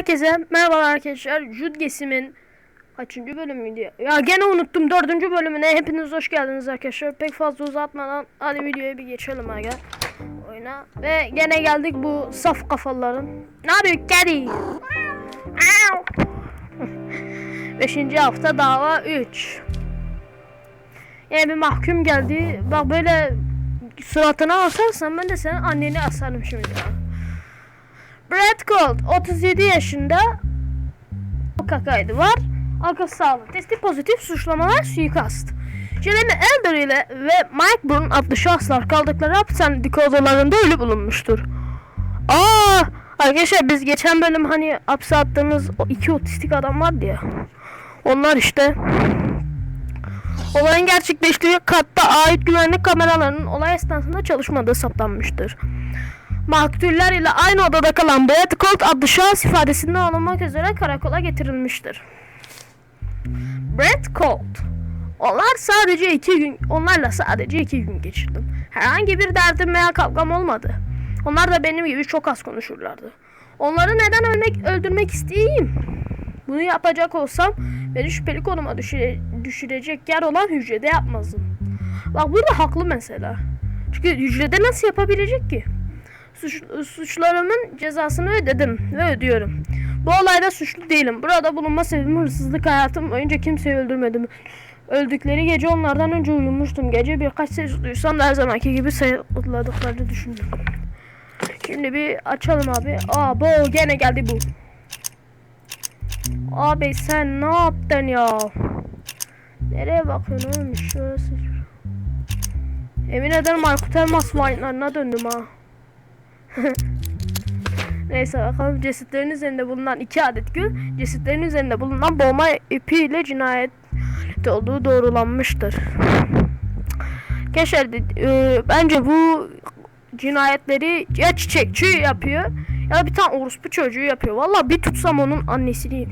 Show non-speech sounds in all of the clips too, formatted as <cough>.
Herkese merhaba arkadaşlar. Judgesim'in kaçıncı bölümüydü? Ya gene unuttum. Dördüncü bölümüne hepiniz hoş geldiniz arkadaşlar. Pek fazla uzatmadan hadi videoya bir geçelim aga. Oyuna. Ve gene geldik bu saf kafaların. Ne yapıyor kedi? Beşinci hafta dava 3. Yani bir mahkum geldi. Bak böyle suratına asarsan ben de senin anneni asarım şimdi ya. Brad Gold 37 yaşında Vaka kaydı var. Akıl sağlığı testi pozitif suçlamalar suikast. Jeremy Elder ile ve Mike Brown adlı şahıslar kaldıkları hapishanedeki odalarında ölü bulunmuştur. Aa, arkadaşlar biz geçen bölüm hani hapse attığımız o iki otistik adam vardı ya. Onlar işte. Olayın gerçekleştiği katta ait güvenlik kameralarının olay esnasında çalışmadığı saptanmıştır. Maktuller ile aynı odada kalan Brad Colt adlı şahıs ifadesinden alınmak üzere karakola getirilmiştir. Brad Colt onlar sadece iki gün, onlarla sadece iki gün geçirdim. Herhangi bir derdim veya kavgam olmadı. Onlar da benim gibi çok az konuşurlardı. Onları neden ölmek, öldürmek isteyeyim? Bunu yapacak olsam beni şüpheli konuma düşüre, düşürecek yer olan hücrede yapmazdım. Bak burada haklı mesela. Çünkü hücrede nasıl yapabilecek ki? Suç, suçlarımın cezasını ödedim ve ödüyorum. Bu olayda suçlu değilim. Burada bulunma sebebim hırsızlık hayatım boyunca kimseyi öldürmedim. Öldükleri gece onlardan önce uyumuştum. Gece birkaç ses duysam da her zamanki gibi sayıkladıklarını düşündüm. Şimdi bir açalım abi. Aa bu gene geldi bu. Abi sen ne yaptın ya? Nereye bakıyorsun oğlum? Şurası. Emin ederim Aykut Elmas Vine'larına döndüm ha. <laughs> Neyse bakalım cesetlerin üzerinde bulunan iki adet gül, cesetlerin üzerinde bulunan boğma ipiyle cinayet olduğu doğrulanmıştır. Gençler e, bence bu cinayetleri ya çiçekçi yapıyor ya bir tane orospu çocuğu yapıyor. Vallahi bir tutsam onun annesini.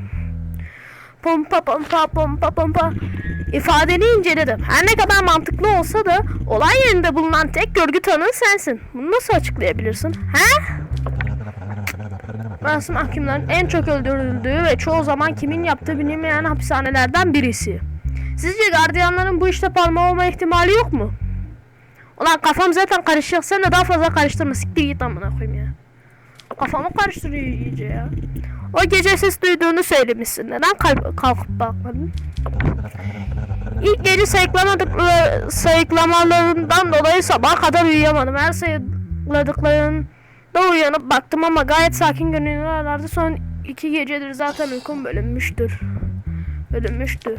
Pompa pompa pompa pompa. İfadeni inceledim. Her ne kadar mantıklı olsa da olay yerinde bulunan tek görgü tanığı sensin. Bunu nasıl açıklayabilirsin? He? Masum mahkumların en çok öldürüldüğü ve çoğu zaman kimin yaptığı bilinmeyen hapishanelerden birisi. Sizce gardiyanların bu işte parmağı olma ihtimali yok mu? Ulan kafam zaten karışacak. Sen de daha fazla karıştırma. Siktir git amına koyayım ya. Kafamı karıştırıyor iyice ya. O gece ses duyduğunu söylemişsin. Neden kalk kalkıp bakmadın? İlk gece sayıklamadıkları sayıklamalarından dolayı sabah kadar uyuyamadım. Her sayıkladıklarında uyanıp baktım ama gayet sakin görünüyorlardı. Son iki gecedir zaten uykum bölünmüştür. Bölünmüştür.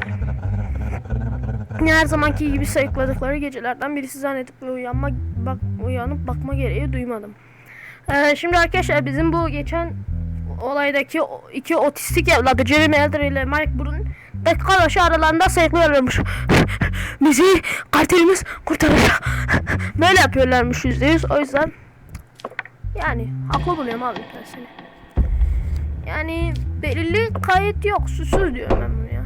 Her zamanki gibi sayıkladıkları gecelerden birisi zannedip uyanma, bak, uyanıp bakma gereği duymadım. Ee, şimdi arkadaşlar bizim bu geçen olaydaki iki otistik evladı Jeremy Elder ile Mike Brown dakika başı aralarında sayıklıyorlarmış. Bizi kartelimiz kurtaracak. Böyle yapıyorlarmış yüzde yüz. O yüzden yani haklı buluyorum abi seni. Yani belirli kayıt yok. Susuz diyorum ben bunu ya.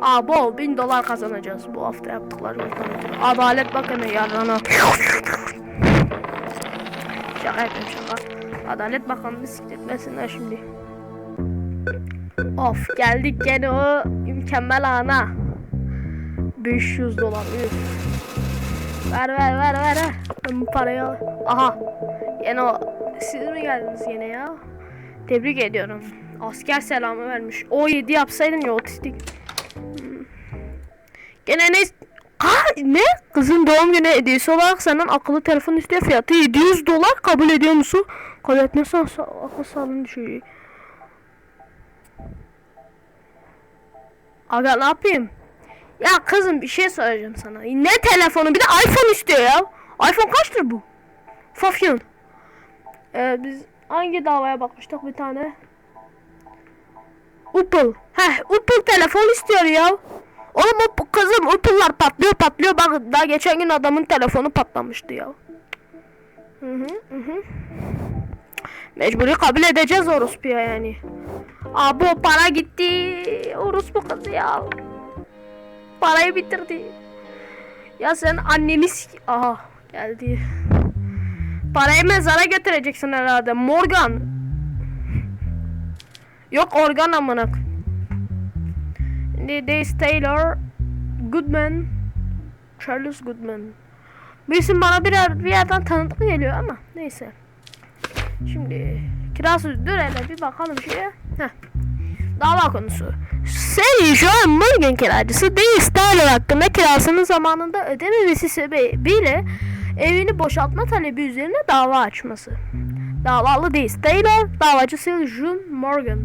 Aa bol bin dolar kazanacağız bu hafta yaptıklarımızdan. Adalet Bakanı yarrana. Şaka yapıyorum şaka. Adalet Bakanı'nı sikletmesinler şimdi. Of geldik gene o mükemmel ana. 500 dolar. Üf. Ver ver ver ver. Ben bu parayı al. Aha. Yine o. Siz mi geldiniz yine ya? Tebrik ediyorum. Asker selamı vermiş. O 7 yapsaydın ya otistik. Hmm. Gene ne? Ne? Kızın doğum günü hediyesi olarak senden akıllı telefon istiyor fiyatı 700 dolar kabul ediyor musun? Kabul etmezsen akıl sağlığın düşecek. Aga ne yapayım? Ya kızım bir şey söyleyeceğim sana. Ne telefonu? Bir de iPhone istiyor ya. iPhone kaçtır bu? Fafyon. Ee, biz hangi davaya bakmıştık bir tane? Upul. Heh, Upul telefon istiyor ya. Oğlum o kızım Upul'lar patlıyor patlıyor. Bak daha geçen gün adamın telefonu patlamıştı ya. Hı hı. Mecburi kabul edeceğiz orospuya yani. Abi o para gitti. Orospu kızı ya. Parayı bitirdi. Ya sen anneni. Aha geldi. Parayı mezara götüreceksin herhalde. Morgan. Yok organ amına. Şimdi Dace Taylor, Goodman, Charles Goodman. Bu isim bana bir, yer- bir yerden tanıdık geliyor ama neyse. Şimdi kirası dur hele bir bakalım şeye. Heh. Dava konusu. Seri John Morgan kiracısı Dace Taylor hakkında kirasını zamanında ödememesi sebebiyle evini boşaltma talebi üzerine dava açması. Davalı Dace Taylor, davacı Sir John Morgan.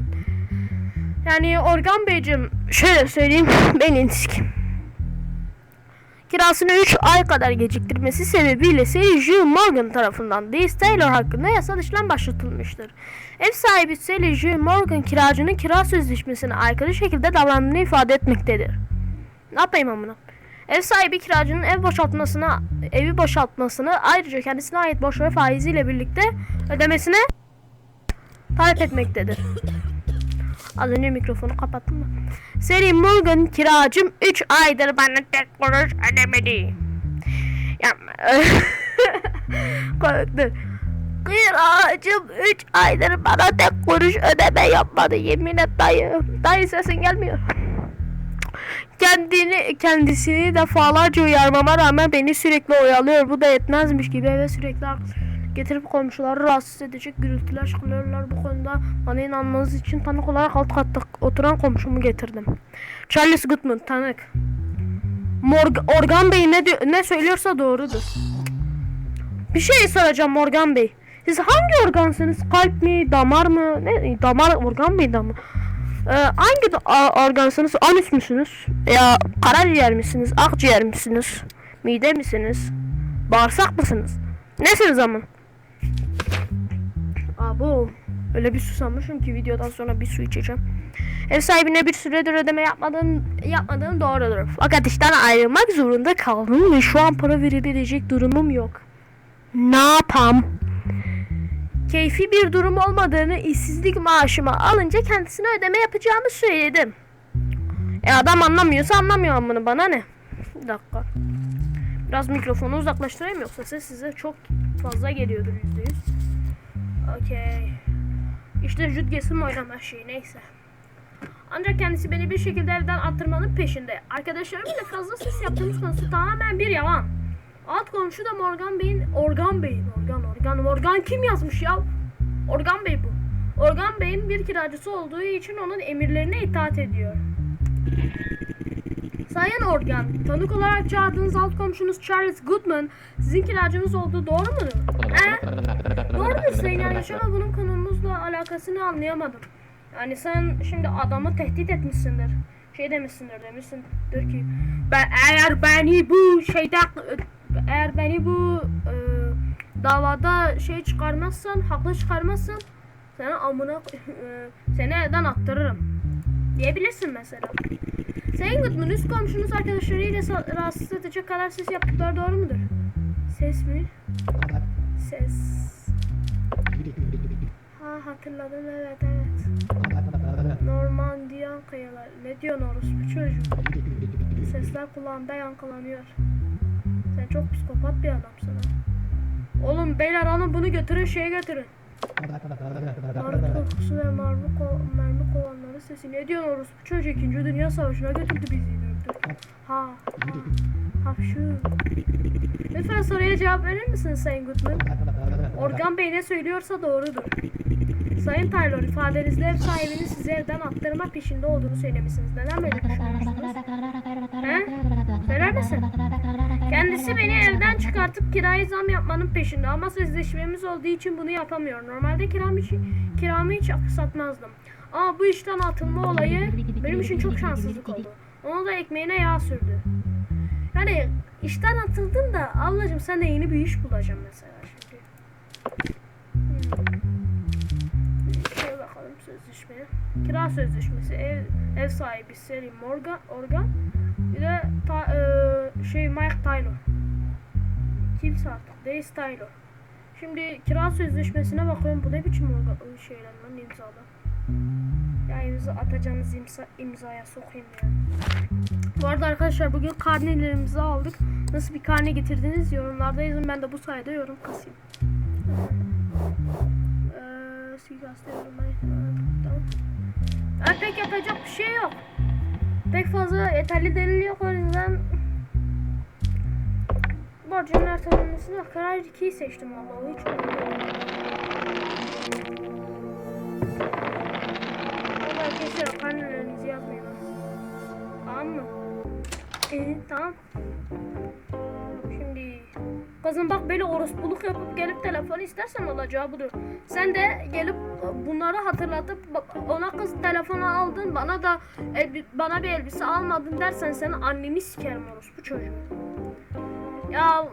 Yani Organ Beyciğim şöyle söyleyeyim <laughs> beni sikim. Kirasını 3 ay kadar geciktirmesi sebebiyle Sally J. Morgan tarafından Dace Taylor hakkında yasal işlem başlatılmıştır. Ev sahibi Sally J. Morgan kiracının kira sözleşmesine aykırı şekilde davrandığını ifade etmektedir. Ne yapayım amına? Ev sahibi kiracının ev boşaltmasına, evi boşaltmasını ayrıca kendisine ait borç ve faiziyle birlikte ödemesine talep etmektedir. Az önce mikrofonu kapattım da. Seri Morgan kiracım 3 aydır bana tek kuruş ödemedi. Yapma. <laughs> Dur. Kiracım 3 aydır bana tek kuruş ödeme yapmadı. Yemin et dayı. Dayı sesin gelmiyor. Kendini kendisini defalarca uyarmama rağmen beni sürekli oyalıyor. Bu da yetmezmiş gibi eve sürekli getirip komşuları rahatsız edecek gürültüler çıkarıyorlar. Bu konuda bana inanmanız için tanık olarak alt katta oturan komşumu getirdim. Charles Goodman tanık. Morg Organ Bey ne ne söylüyorsa doğrudur. Bir şey soracağım Morgan Bey. Siz hangi organsınız? Kalp mi, damar mı? Ne damar organ mıydı ama? Ee, hangi organsınız? Anüs müsünüz? Ya karaciğer misiniz? Akciğer misiniz? Mide misiniz? Bağırsak mısınız? Nesiniz ama? Abo. Öyle bir susamışım ki videodan sonra bir su içeceğim. Ev sahibine bir süredir ödeme yapmadığın, yapmadığın doğrudur. Fakat işten ayrılmak zorunda kaldım ve şu an para verebilecek durumum yok. Ne yapam? Keyfi bir durum olmadığını işsizlik maaşıma alınca kendisine ödeme yapacağımı söyledim. E adam anlamıyorsa anlamıyor amını bana ne? Bir dakika. Biraz mikrofonu uzaklaştırayım yoksa ses size çok fazla geliyordur yüzde yüz. Okey. İşte Jütges'in oynama şeyi neyse. Ancak kendisi beni bir şekilde evden attırmanın peşinde. Arkadaşlarımla fazla ses yaptığımız konusu tamamen bir yalan. Alt komşu da Morgan Bey'in... Organ Bey'in... Organ, Organ, Organ kim yazmış ya? Organ Bey bu. Organ Bey'in bir kiracısı olduğu için onun emirlerine itaat ediyor. Sayın Organ, tanık olarak çağırdığınız alt komşunuz Charles Goodman sizin kiracınız olduğu doğru mudur? He? Doğrudur Sayın ama bunun konumuzla alakasını anlayamadım. Yani sen şimdi adamı tehdit etmişsindir. Şey demişsindir demişsindir ki ben eğer beni bu şeyde eğer beni bu e, davada şey çıkarmazsan haklı çıkarmazsan seni amına e, seni evden attırırım diyebilirsin mesela. Sayın Goodman üst komşunuz arkadaşlarıyla rahatsız edecek kadar ses yaptıkları doğru mudur? Ses mi? Ses. Ha hatırladım evet evet. Normandiyan kayalar. Ne diyorsun orospu çocuğu? Sesler kulağımda yankılanıyor. Sen çok psikopat bir adamsın ha. Oğlum beyler alın bunu götürün şeye götürün. Barut kokusu ve mermi, ko- mermi kovanları sesi. Ne diyorsun orospu çocuğu? İkinci Dünya Savaşı'na götürdü bizi. Ha ha. Hapşu. Lütfen soruya cevap verir misiniz Sayın Goodman? Organ Bey ne söylüyorsa doğrudur. Sayın Taylor ifadenizde ev sahibinin sizi evden attırma peşinde olduğunu söylemişsiniz. Neden böyle düşünüyorsunuz? He? Söyler misin? Kendisi beni evden çıkartıp kirayı zam yapmanın peşinde ama sözleşmemiz olduğu için bunu yapamıyor. Normalde kiram için, kiramı hiç aksatmazdım. Ama bu işten atılma olayı benim için çok şanssızlık oldu. Onu da ekmeğine yağ sürdü. Yani işten atıldın da ablacığım sen de yeni bir iş bulacaksın mesela şimdi. Hmm. Şöyle bakalım sözleşmeye. Kira sözleşmesi ev, ev sahibi Seri Morgan Organ bir de ta, e, şey Mike Taylor. Kimse artık Dace Taylor. Şimdi kira sözleşmesine bakıyorum bu ne biçim şeyler lan imzada. Ya imza atacağınız imza, imzaya sokayım ya. Bu arada arkadaşlar bugün karnelerimizi aldık. Nasıl bir karne getirdiniz yorumlarda yazın. Ben de bu sayede yorum kasayım. Eee suikastı yorum ben. Tamam. Ha, pek yapacak bir şey yok. Pek fazla yeterli delil yok o yüzden borcun ertelenmesine karar 2'yi seçtim vallahi hiç Valla arkadaşlar karnelerinizi yazmayın. ha. Tamam mı? Ee, tamam. Şimdi kızım bak böyle orospuluk yapıp gelip telefon istersen olacağı budur. Sen de gelip bunları hatırlatıp ona kız telefonu aldın bana da bana bir elbise almadın dersen senin anneni sikerim orospu çocuğu. Ya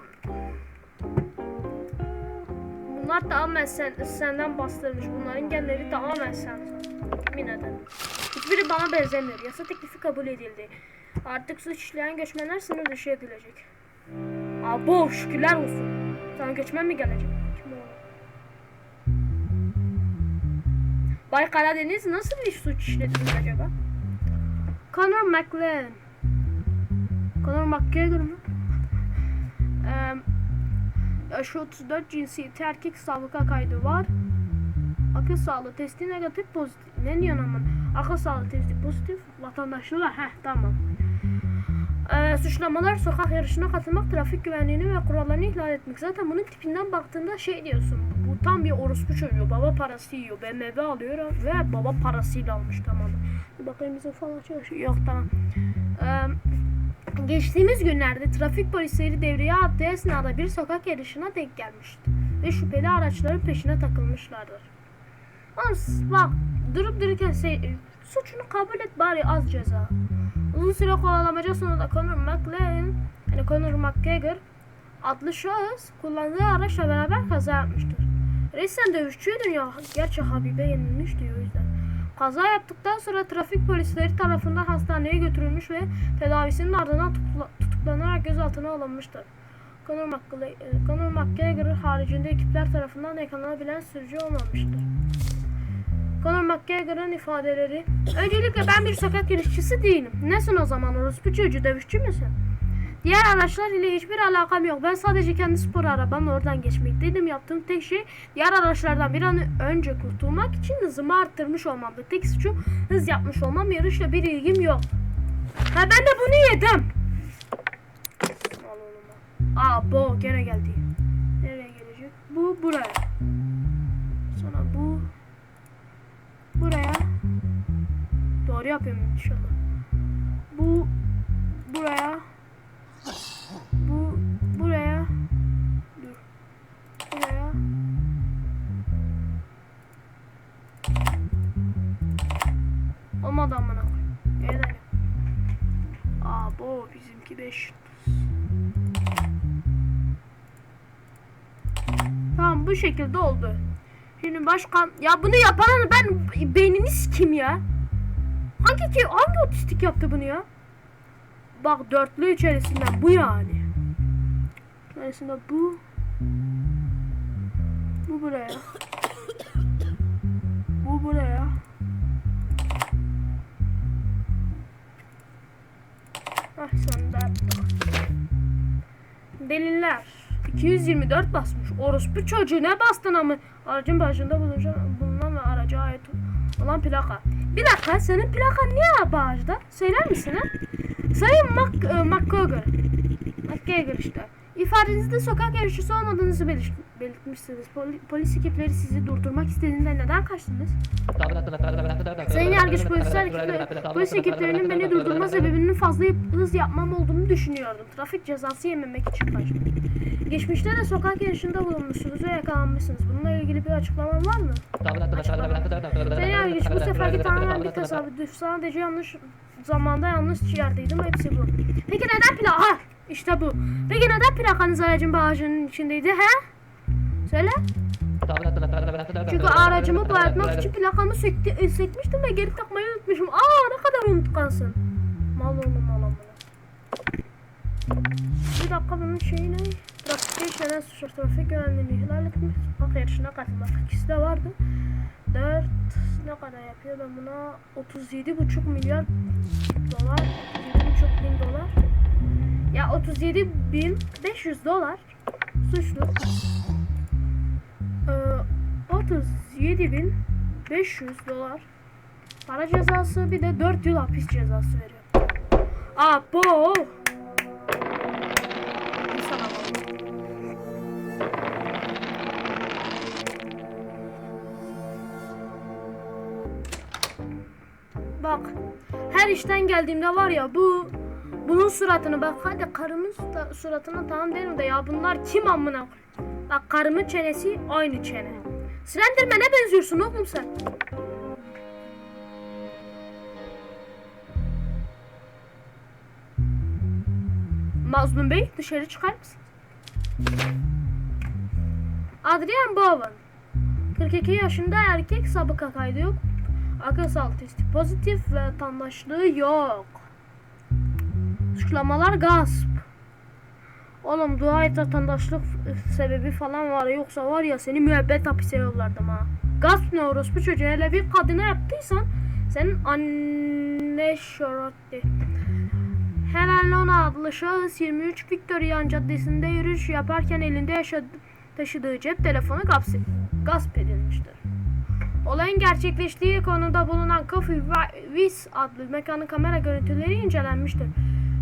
Bunlar tamamen sen, senden bastırmış. Bunların genleri tamamen sen. Ederim. Hiçbiri bana benzemiyor. Yasa teklifi kabul edildi. Artık suç işleyen göçmenler sınır dışı edilecek. Abo şükürler olsun. Sana göçmen mi gelecek? Kim? Bay Karadeniz nasıl bir suç işlediniz acaba? Conor McLean. Conor McGregor mı? Eee yaşı 34 cinsiyeti erkek sabıka kaydı var. Akıl sağlığı testi negatif pozitif. Ne diyorsun aman? Akıl sağlığı testi pozitif. Vatandaşlığı var. Heh tamam. Ee, suçlamalar sokak yarışına katılmak, trafik güvenliğini ve kurallarını ihlal etmek. Zaten bunun tipinden baktığında şey diyorsun. Bu tam bir orospu çocuğu. Baba parası yiyor. BMW alıyor ve baba parasıyla almış tamam. Bakayım bizim falan çalışıyor. Yok tamam. Ee, Geçtiğimiz günlerde trafik polisleri devreye attığı esnada bir sokak yarışına denk gelmişti. Ve şüpheli araçların peşine takılmışlardır. S- bak durup dururken şey, suçunu kabul et bari az ceza. Uzun süre kovalamaca sonunda Conor McLean, yani Conor McGregor adlı şahıs kullandığı araçla beraber kaza yapmıştır. Reisen dövüşçüydün ya. Gerçi Habibe yenilmişti o yüzden. Kaza yaptıktan sonra trafik polisleri tarafından hastaneye götürülmüş ve tedavisinin ardından tutukla- tutuklanarak gözaltına alınmıştır. Conor McGregor haricinde ekipler tarafından yakalanabilen sürücü olmamıştır. Conor McGregor'ın ifadeleri Öncelikle ben bir sokak yarışçısı değilim. Nesin o zaman orospu çocuğu dövüşçü müsün? Diğer araçlar ile hiçbir alakam yok. Ben sadece kendi spor arabamla oradan geçmekteydim. Yaptığım tek şey diğer araçlardan bir an önce kurtulmak için hızımı arttırmış olmamdı. Tek suçum hız yapmış olmam. Yarışla bir ilgim yok. Ha ben de bunu yedim. Aa bu gene geldi. Nereye gelecek? Bu buraya. Doğru yapıyorum inşallah. Bu buraya. Bu buraya. Dur. Buraya. Olmadı amına koyayım. Neden? Aa bu bizimki 5. Tamam bu şekilde oldu. Şimdi başkan ya bunu yapan ben beyniniz kim ya? Hangi ki hangi otistik yaptı bunu ya? Bak dörtlü içerisinden bu yani. İçerisinde bu. Bu buraya. Bu buraya. Ah sonunda. Deliller. 224 basmış. Orospu çocuğu ne bastın ama aracın başında bulunan, ait olan plaka. Bir dakika senin plakan niye bağışta? Söyler misin ha? Sayın Mac, e, McGregor. McGregor işte. İfadenizde sokak yarışçısı olmadığınızı belirt- belirtmişsiniz. Poli- polis ekipleri sizi durdurmak istediğinde neden kaçtınız? Sayın yargıç polisler ekipleri, polis ekiplerinin beni durdurma sebebinin fazla hız yapmam olduğunu düşünüyordum. Trafik cezası yememek için kaçtım. Geçmişte de sokak yarışında bulunmuşsunuz ve yakalanmışsınız. Bununla ilgili bir açıklaman var mı? Sayın yargıç bu seferki tamamen bir tesadüf. Sadece yanlış zamanda yanlış yerdeydim. Hepsi bu. Peki neden plaka? Ha işte bu. Peki neden plakanız aracın bagajının içindeydi he? Söyle. Çünkü aracımı boyatmak için plakamı söktü, e, sökmüştüm ve geri takmayı unutmuşum. Aa ne kadar unutkansın. Mal oğlum mal amına. Bir dakika bunun şeyi ne? İşlenen suç trafik güvenliğini ihlal etmiş. Sokak yarışına katılmak ikisi de vardı. 4 ne kadar yapıyor ben buna 37,5 milyar dolar 37,5 bin dolar ya 37 bin 500 dolar suçlu ee, 37 bin 500 dolar para cezası bir de 4 yıl hapis cezası veriyor. Abo. Bak her işten geldiğimde var ya bu bunun suratını bak hadi karımın suratına tamam derim de ya bunlar kim amına? Bak karımın çenesi aynı çene. Slenderman'e benziyorsun oğlum sen. Mazlum Bey dışarı çıkar mısın? Adrian Bowen 42 yaşında erkek sabıka kaydı yok. Sağlığı testi pozitif ve vatandaşlığı yok. Suçlamalar gasp. Oğlum dua et vatandaşlık sebebi falan var yoksa var ya seni müebbet hapise yollardım ha. Gasp ne orospu çocuğu hele bir kadına yaptıysan senin anne şorotti. Helen Lona adlı şahıs 23 Victorian Caddesi'nde yürüyüş yaparken elinde yaşadı, taşıdığı cep telefonu gasp, gasp edilmiştir. Olayın gerçekleştiği konuda bulunan Coffee Wiz adlı mekanın kamera görüntüleri incelenmiştir.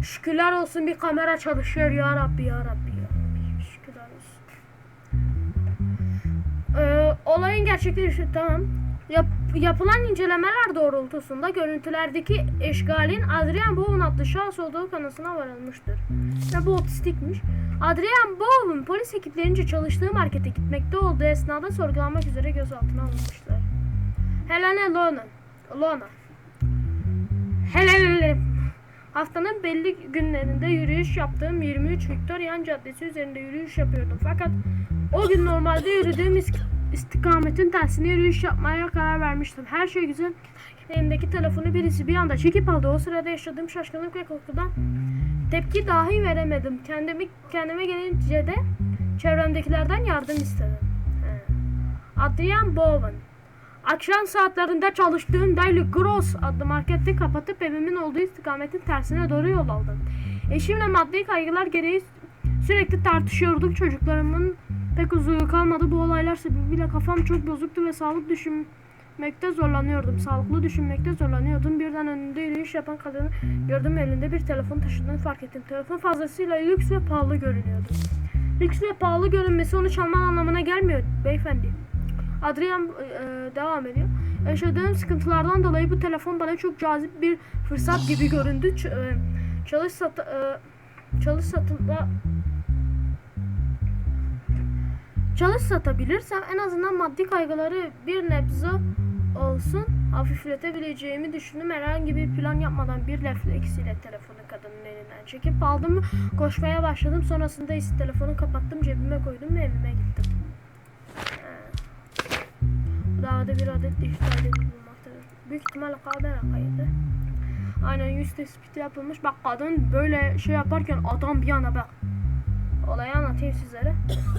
Şükürler olsun bir kamera çalışıyor ya Rabbi ya Rabbi ya Rabbi. Şükürler olsun. Ee, olayın gerçekleştiği tamam. Yap, yapılan incelemeler doğrultusunda görüntülerdeki eşgalin Adrian Bowen adlı şahıs olduğu kanısına varılmıştır. Ve bu otistikmiş. Adrian Bowen polis ekiplerince çalıştığı markete gitmekte olduğu esnada sorgulanmak üzere gözaltına alınmışlar. Helena Lona. Lona. Helena. Haftanın belli günlerinde yürüyüş yaptığım 23 Victorian Caddesi üzerinde yürüyüş yapıyordum. Fakat o gün normalde yürüdüğüm is- istikametin tersine yürüyüş yapmaya karar vermiştim. Her şey güzel. Elindeki telefonu birisi bir anda çekip aldı. O sırada yaşadığım şaşkınlık ve korkudan tepki dahi veremedim. Kendimi kendime gelince de çevremdekilerden yardım istedim. Adrian Bowen Akşam saatlerinde çalıştığım Daily Gross adlı marketi kapatıp evimin olduğu istikametin tersine doğru yol aldım. Eşimle maddi kaygılar gereği sürekli tartışıyorduk. Çocuklarımın pek huzuru kalmadı. Bu olaylar sebebiyle kafam çok bozuktu ve sağlık düşünmekte zorlanıyordum. Sağlıklı düşünmekte zorlanıyordum. Birden önünde yürüyüş yapan kadını gördüm. Elinde bir telefon taşıdığını fark ettim. Telefon fazlasıyla lüks ve pahalı görünüyordu. Lüks ve pahalı görünmesi onu çalman anlamına gelmiyor beyefendi. Adrian e, devam ediyor. Yaşadığım sıkıntılardan dolayı bu telefon bana çok cazip bir fırsat gibi göründü. Ç- e, çalış sat e, çalış satında çalış satabilirsem en azından maddi kaygıları bir nebze olsun hafifletebileceğimi düşündüm. Herhangi bir plan yapmadan bir refleksiyle telefonu kadının elinden çekip aldım. Koşmaya başladım. Sonrasında ise telefonu kapattım. Cebime koydum ve evime gittim. Dağda bir adet dijital delil bulunmaktadır. Büyük ihtimalle kamera kaydı. Aynen yüz tespiti yapılmış. Bak kadın böyle şey yaparken adam bir yana bak. Olayı anlatayım sizlere.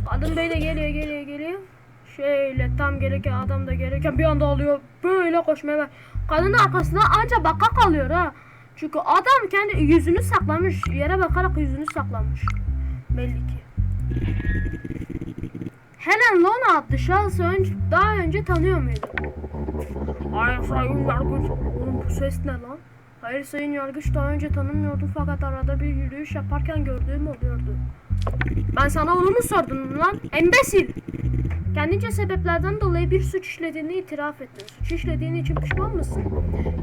Kadın böyle geliyor geliyor geliyor. Şöyle tam gelirken adam da gelirken bir anda alıyor böyle koşmaya bak. Kadın da arkasında anca baka kalıyor ha. Çünkü adam kendi yüzünü saklamış. Yere bakarak yüzünü saklamış. Belli ki. Helen Lona adlı şahsı önce, daha önce tanıyor muydun? Hayır sayın yargıç. Oğlum bu ses ne lan? Hayır sayın yargıç daha önce tanımıyordum fakat arada bir yürüyüş yaparken gördüğüm oluyordu. Ben sana onu mu sordum lan? Embesil! Kendince sebeplerden dolayı bir suç işlediğini itiraf ettin. Suç işlediğin için pişman mısın?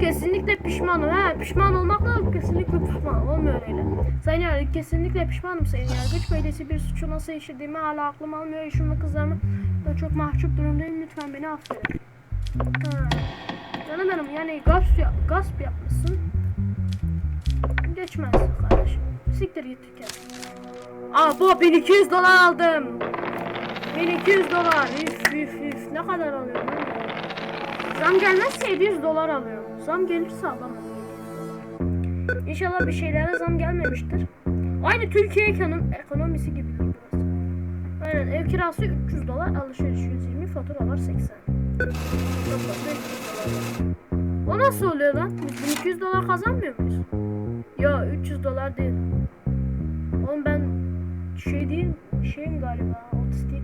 Kesinlikle pişmanım. He, pişman olmakla kesinlikle pişman olmuyor öyle. Sayın Yargıç kesinlikle pişmanım Sayın Yargıç. Böylesi bir suçu nasıl işlediğimi hala aklım almıyor. Eşim ve kızlarımı çok mahcup durumdayım. Lütfen beni affedin. Canım benim yani gasp, yap, gasp yapmışsın. Geçmez kardeşim. Siktir git Türkiye. Aa bu 1200 dolar aldım. 1200 dolar. Üf üf üf. Ne kadar alıyorum lan? Zam gelmezse 700 dolar alıyorum. Zam gelirse alamam. İnşallah bir şeylere zam gelmemiştir. Aynı Türkiye ekonom ekonomisi gibi. Aynen ev kirası 300 dolar, alışveriş 120, faturalar 80. Toplamda 300 dolar. O nasıl oluyor lan? Biz 1200 dolar kazanmıyor muyuz? Ya 300 dolar değil. Oğlum ben şey değil, şeyim galiba, otistik.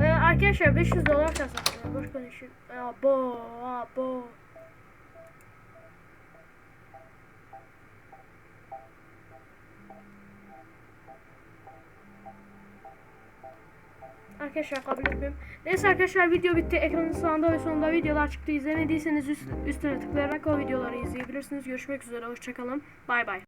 Ee, arkadaşlar 500 dolar kazandım. Boş konuşuyorum. Abo, ee, abo. Arkadaşlar kabul etmiyorum. Neyse arkadaşlar video bitti. Ekranın sağında ve sonunda videolar çıktı. İzlemediyseniz üst, üstüne tıklayarak o videoları izleyebilirsiniz. Görüşmek üzere. Hoşçakalın. Bay bay.